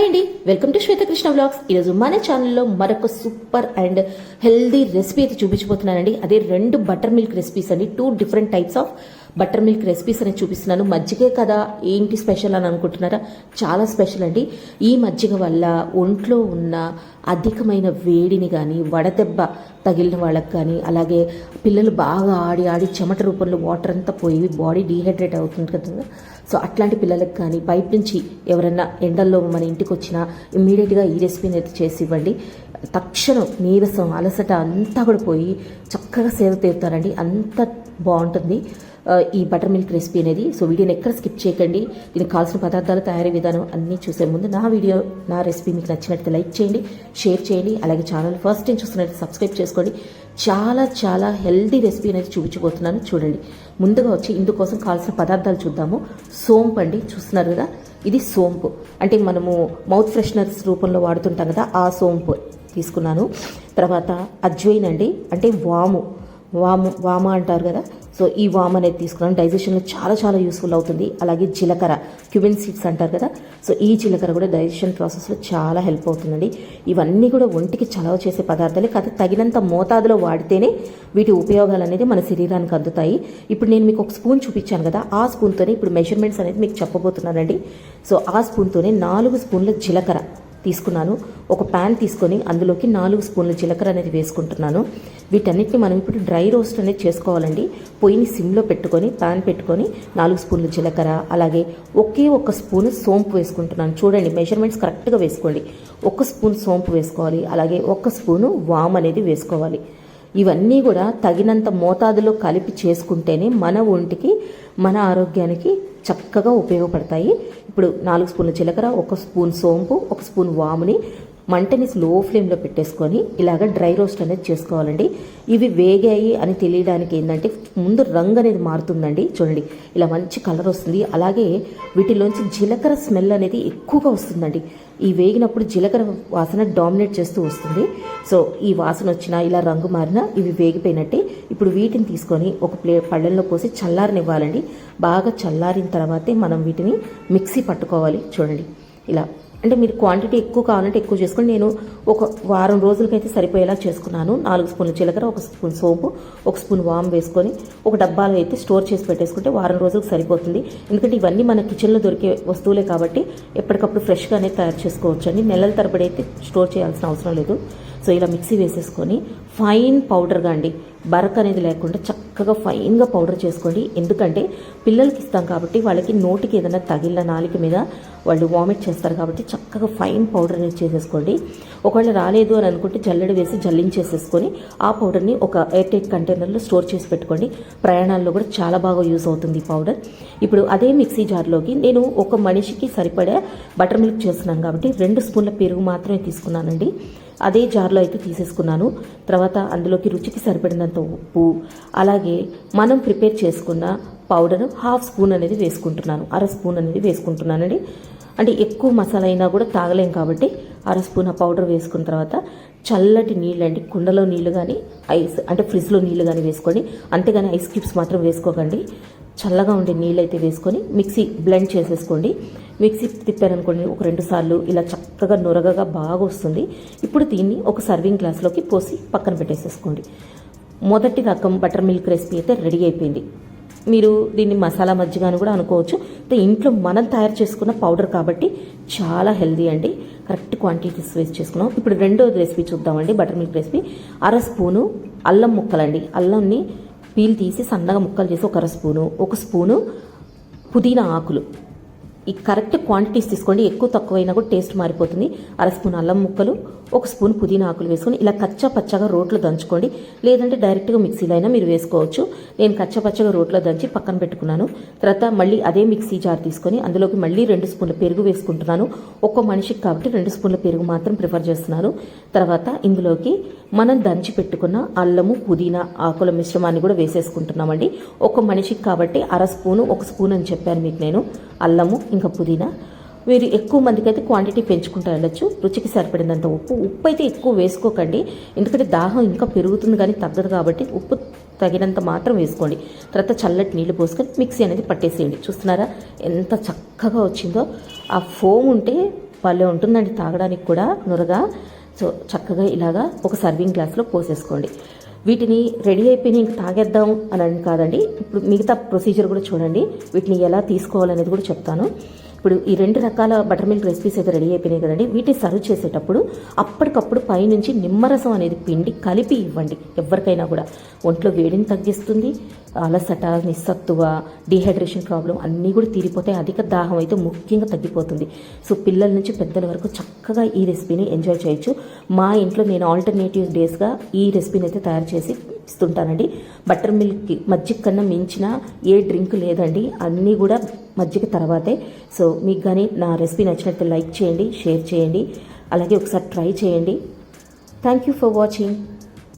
Hi అండి. Welcome to Swetha Krishna blogs ఈరోజు మన ఛానల్లో మరొక సూపర్ అండ్ హెల్దీ రెసిపీ అయితే చూపించబోతున్నానండి. అదే రెండు బటర్ మిల్క్ రెసిపీస్ అండి. Two different types of butter milk recipes అనేది చూపిస్తున్నాను. మజ్జిగే కదా ఏంటి స్పెషల్ అని అనుకుంటున్నారా? చాలా స్పెషల్ అండి. ఈ మజ్జిగ వల్ల ఒంట్లో ఉన్న అధికమైన వేడిని కానీ వడదెబ్బ తగిలిన వాళ్ళకి కానీ అలాగే పిల్లలు బాగా ఆడి ఆడి చెమట రూపంలో వాటర్ అంతా పోయి బాడీ డీహైడ్రేట్ అవుతుంది కదా సో అట్లాంటి పిల్లలకు కానీ బయట నుంచి ఎవరైనా ఎండల్లో మన ఇంటికి వచ్చినా ఇమ్మీడియట్గా ఈ రెసిపీని అయితే చేసి ఇవ్వండి. తక్షణం నీరసం అలసట అంతా కూడా పోయి చక్కగా సేవ తీరుతారండి. అంత బాగుంటుంది. ఈ బటర్ మిల్క్ రెసిపీ అనేది. సో వీడియోని ఎక్కడ స్కిప్ చేయకండి. దీనికి కావాల్సిన పదార్థాలు తయారీ విధానం అన్నీ చూసే ముందు నా వీడియో నా రెసిపీ మీకు నచ్చినట్టు లైక్ చేయండి షేర్ చేయండి అలాగే ఛానల్ ఫస్ట్ టైం చూస్తున్నట్టు సబ్స్క్రైబ్ చేసుకోండి. చాలా చాలా హెల్దీ రెసిపీ అనేది చూపించబోతున్నాను. చూడండి. ముందుగా వచ్చి ఇందుకోసం కావాల్సిన పదార్థాలు చూద్దాము. సోంపు అండి. చూస్తున్నారు కదా? ఇది సోంపు. అంటే మనము మౌత్ ఫ్రెషనర్స్ రూపంలో వాడుతుంటాం కదా ఆ సోంపు తీసుకున్నాను. తర్వాత అజ్వైన్ అండి. అంటే వాము. వాము వామ అంటారు కదా? సో ఈ వామ్ అనేది తీసుకున్నాను. డైజెషన్లో చాలా చాలా యూస్ఫుల్ అవుతుంది. అలాగే జీలకర్ర క్యూబిన్ సీడ్స్ అంటారు కదా. సో ఈ జీలకర్ర కూడా డైజెషన్ ప్రాసెస్లో చాలా హెల్ప్ అవుతుందండి. ఇవన్నీ కూడా ఒంటికి చలవ చేసే పదార్థాలే కాదు తగినంత మోతాదులో వాడితేనే వీటి ఉపయోగాలు అనేది మన శరీరానికి అందుతాయి. ఇప్పుడు నేను మీకు ఒక స్పూన్ చూపించాను కదా. ఆ స్పూన్తోనే ఇప్పుడు మెజర్మెంట్స్ అనేది మీకు చెప్పబోతున్నానండి. సో ఆ స్పూన్తోనే నాలుగు స్పూన్ల జీలకర్ర తీసుకున్నాను. ఒక ప్యాన్ తీసుకొని అందులోకి నాలుగు స్పూన్ల జీలకర్ర అనేది వేసుకుంటున్నాను. వీటన్నిటిని మనం ఇప్పుడు డ్రై రోస్ట్ అనేది చేసుకోవాలండి. పొయ్యిని సిమ్లో పెట్టుకొని ప్యాన్ పెట్టుకొని నాలుగు స్పూన్ల జీలకర్ర అలాగే ఒకే ఒక స్పూన్ సోంపు వేసుకుంటున్నాను. చూడండి మెజర్మెంట్స్ కరెక్ట్గా వేసుకోండి. ఒక స్పూన్ సోంపు వేసుకోవాలి అలాగే ఒక స్పూను వామ్ అనేది వేసుకోవాలి. ఇవన్నీ కూడా తగినంత మోతాదులో కలిపి చేసుకుంటేనే మన ఒంటికి మన ఆరోగ్యానికి చక్కగా ఉపయోగపడతాయి. ఇప్పుడు నాలుగు స్పూన్ల జీలకర్ర ఒక స్పూన్ సోంపు ఒక స్పూన్ వాముని మంటని స్లో ఫ్లేమ్లో పెట్టేసుకొని ఇలాగ డ్రై రోస్ట్ అనేది చేసుకోవాలండి. ఇవి వేగాయి అని తెలియడానికి ఏంటంటే ముందు రంగు అనేది మారుతుందండి. చూడండి ఇలా మంచి కలర్ వస్తుంది. అలాగే వీటిలోంచి జీలకర్ర స్మెల్ అనేది ఎక్కువగా వస్తుందండి. ఈ వేగినప్పుడు జీలకర్ర వాసన డామినేట్ చేస్తూ వస్తుంది. సో ఈ వాసన వచ్చినా ఇలా రంగు మారినా ఇవి వేగిపోయినట్టే ఇప్పుడు వీటిని తీసుకొని ఒక ప్లే పళ్ళెంలో పోసి చల్లారనివ్వాలండి. బాగా చల్లారిన తర్వాతే మనం వీటిని మిక్సీ పట్టుకోవాలి. చూడండి ఇలా అంటే మీరు క్వాంటిటీ ఎక్కువ కావాలంటే ఎక్కువ చేసుకోండి. నేను ఒక వారం రోజులకైతే సరిపోయేలా చేసుకున్నాను. నాలుగు స్పూన్ల జీలకర్ర ఒక స్పూన్ సోపు ఒక స్పూన్ వామ్ వేసుకొని ఒక డబ్బాలో అయితే స్టోర్ చేసి పెట్టేసుకుంటే వారం రోజులకు సరిపోతుంది. ఎందుకంటే ఇవన్నీ మన కిచెన్లో దొరికే వస్తువులే కాబట్టి ఎప్పటికప్పుడు ఫ్రెష్గా తయారు చేసుకోవచ్చు అండి నెలల తరబడి అయితే స్టోర్ చేయాల్సిన అవసరం లేదు. సో ఇలా మిక్సీ వేసేసుకొని ఫైన్ పౌడర్గా అండి. బరక్ అనేది లేకుండా చక్క చక్కగా ఫైన్గా పౌడర్ చేసుకోండి. ఎందుకంటే పిల్లలకి ఇస్తాం కాబట్టి వాళ్ళకి నోటికి ఏదైనా తగిలిన నాలిక మీద వాళ్ళు వామిట్ చేస్తారు కాబట్టి చక్కగా ఫైన్ పౌడర్ అనేది చేసేసుకోండి. ఒకవేళ రాలేదు అని అనుకుంటే జల్లెడ వేసి జల్లించేసేసుకొని ఆ పౌడర్ని ఒక ఎయిర్ టైట్ కంటైనర్లో స్టోర్ చేసి పెట్టుకోండి. ప్రయాణాల్లో కూడా చాలా బాగా యూస్ అవుతుంది ఈ పౌడర్ ఇప్పుడు అదే మిక్సీ జార్లోకి నేను ఒక మనిషికి సరిపడే బటర్ మిల్క్ చేస్తున్నాను కాబట్టి రెండు స్పూన్ల పెరుగు మాత్రమే తీసుకున్నానండి. అదే జార్లో అయితే తీసేసుకున్నాను. తర్వాత అందులోకి రుచికి సరిపడినంత ఉప్పు అలాగే మనం ప్రిపేర్ చేసుకున్న పౌడర్ హాఫ్ స్పూన్ అనేది వేసుకుంటున్నాను. అర స్పూన్ అనేది వేసుకుంటున్నానండి. అంటే ఎక్కువ మసాలా అయినా కూడా తాగలేం కాబట్టి అర స్పూన్ ఆ పౌడర్ వేసుకున్న తర్వాత చల్లటి నీళ్ళు అండి కుండలో నీళ్ళు కానీ ఐస్ అంటే ఫ్రిడ్జ్లో నీళ్ళు కానీ వేసుకోండి. అంతేగాని ఐస్ క్యూబ్స్ మాత్రం వేసుకోకండి. చల్లగా ఉండే నీళ్ళు అయితే వేసుకొని మిక్సీ బ్లెండ్ చేసేసుకోండి. మిక్సీ తిప్పారనుకోండి ఒక రెండు సార్లు ఇలా చక్కగా నొరగగా బాగా వస్తుంది ఇప్పుడు దీన్ని ఒక సర్వింగ్ గ్లాస్లోకి పోసి పక్కన పెట్టేసేసుకోండి. మొదటి రకం బటర్ మిల్క్ రెసిపీ అయితే రెడీ అయిపోయింది. మీరు దీన్ని మసాలా మజ్జిగ అని కూడా అనుకోవచ్చు. అయితే ఇంట్లో మనం తయారు చేసుకున్న పౌడర్ కాబట్టి చాలా హెల్దీ అండి. కరెక్ట్ క్వాంటిటీస్ వేస్ట్ చేసుకున్నాం. ఇప్పుడు రెండో రెసిపీ చూద్దామండి. Buttermilk recipe. అర స్పూను అల్లం ముక్కలండి. అల్లంని పీల్ తీసి సన్నగా ముక్కలు చేసి ఒక అర స్పూను ఒక స్పూను పుదీనా ఆకులు. ఈ కరెక్ట్ క్వాంటిటీస్ తీసుకోండి. ఎక్కువ తక్కువైనా కూడా టేస్ట్ మారిపోతుంది. అర స్పూన్ అల్లం ముక్కలు ఒక స్పూన్ పుదీనా ఆకులు వేసుకొని ఇలా కచ్చా పచ్చగా రోట్లో దంచుకోండి. లేదంటే డైరెక్ట్గా మిక్సీలో అయినా మీరు వేసుకోవచ్చు. నేను కచ్చా పచ్చగా రోట్లో దంచి పక్కన పెట్టుకున్నాను. తర్వాత మళ్ళీ అదే మిక్సీ జార్ తీసుకొని అందులోకి మళ్ళీ రెండు స్పూన్ల పెరుగు వేసుకుంటున్నాను. ఒక్కో మనిషికి కాబట్టి రెండు స్పూన్ల పెరుగు మాత్రం ప్రిఫర్ చేస్తున్నాను. తర్వాత ఇందులోకి మనం దంచి పెట్టుకున్న అల్లము పుదీనా ఆకుల మిశ్రమాన్ని కూడా వేసేసుకుంటున్నామండి. ఒక మనిషికి కాబట్టి అర స్పూను ఒక స్పూన్ అని చెప్పాను మీకు నేను. అల్లము ఇంకా పుదీనా. మీరు ఎక్కువ మందికి అయితే క్వాంటిటీ పెంచుకుంటూ వెళ్ళొచ్చు రుచికి సరిపడినంత ఉప్పు. ఉప్పు అయితే ఎక్కువ వేసుకోకండి. ఎందుకంటే దాహం ఇంకా పెరుగుతుంది కానీ తగ్గదు కాబట్టి ఉప్పు తగినంత మాత్రం వేసుకోండి. తర్వాత చల్లటి నీళ్ళు పోసుకొని మిక్సీ అనేది పట్టేసేయండి. చూస్తున్నారా? ఎంత చక్కగా వచ్చిందో. ఆ ఫోమ్ ఉంటే భలే ఉంటుందండి తాగడానికి కూడా నురగా. సో చక్కగా ఇలాగా ఒక సర్వింగ్ గ్లాస్లో పోసేసుకోండి. వీటిని రెడీ అయిపోయి ఇంక తాగేద్దాం అని అని కాదండి. ఇప్పుడు మిగతా ప్రొసీజర్ కూడా చూడండి. వీటిని ఎలా తీసుకోవాలనేది కూడా చెప్తాను. ఇప్పుడు ఈ రెండు రకాల బటర్ మిల్క్ రెసిపీస్ అయితే రెడీ అయిపోయినాయి కదండి. వీటిని సర్వ్ చేసేటప్పుడు అప్పటికప్పుడు పైనుంచి నిమ్మరసం అనేది పిండి కలిపి ఇవ్వండి. ఎవరికైనా కూడా ఒంట్లో వేడిని తగ్గిస్తుంది అలసట నిస్సత్తువ డీహైడ్రేషన్ ప్రాబ్లం అన్నీ కూడా తీరిపోతాయి. అధిక దాహం అయితే ముఖ్యంగా తగ్గిపోతుంది. సో పిల్లల నుంచి పెద్దల వరకు చక్కగా ఈ రెసిపీని ఎంజాయ్ చేయొచ్చు. మా ఇంట్లో నేను ఆల్టర్నేటివ్ డేస్గా ఈ రెసిపీని అయితే తయారు చేసి ఇస్తుంటానండి. బటర్ మిల్క్కి మజ్జిగ కన్నా మించిన ఏ డ్రింక్ లేదండి. అన్నీ కూడా మజ్జిగ తర్వాతే. సో మీకు కానీ నా రెసిపీ నచ్చినట్లయితే లైక్ చేయండి షేర్ చేయండి. అలాగే ఒకసారి ట్రై చేయండి. Thank you for watching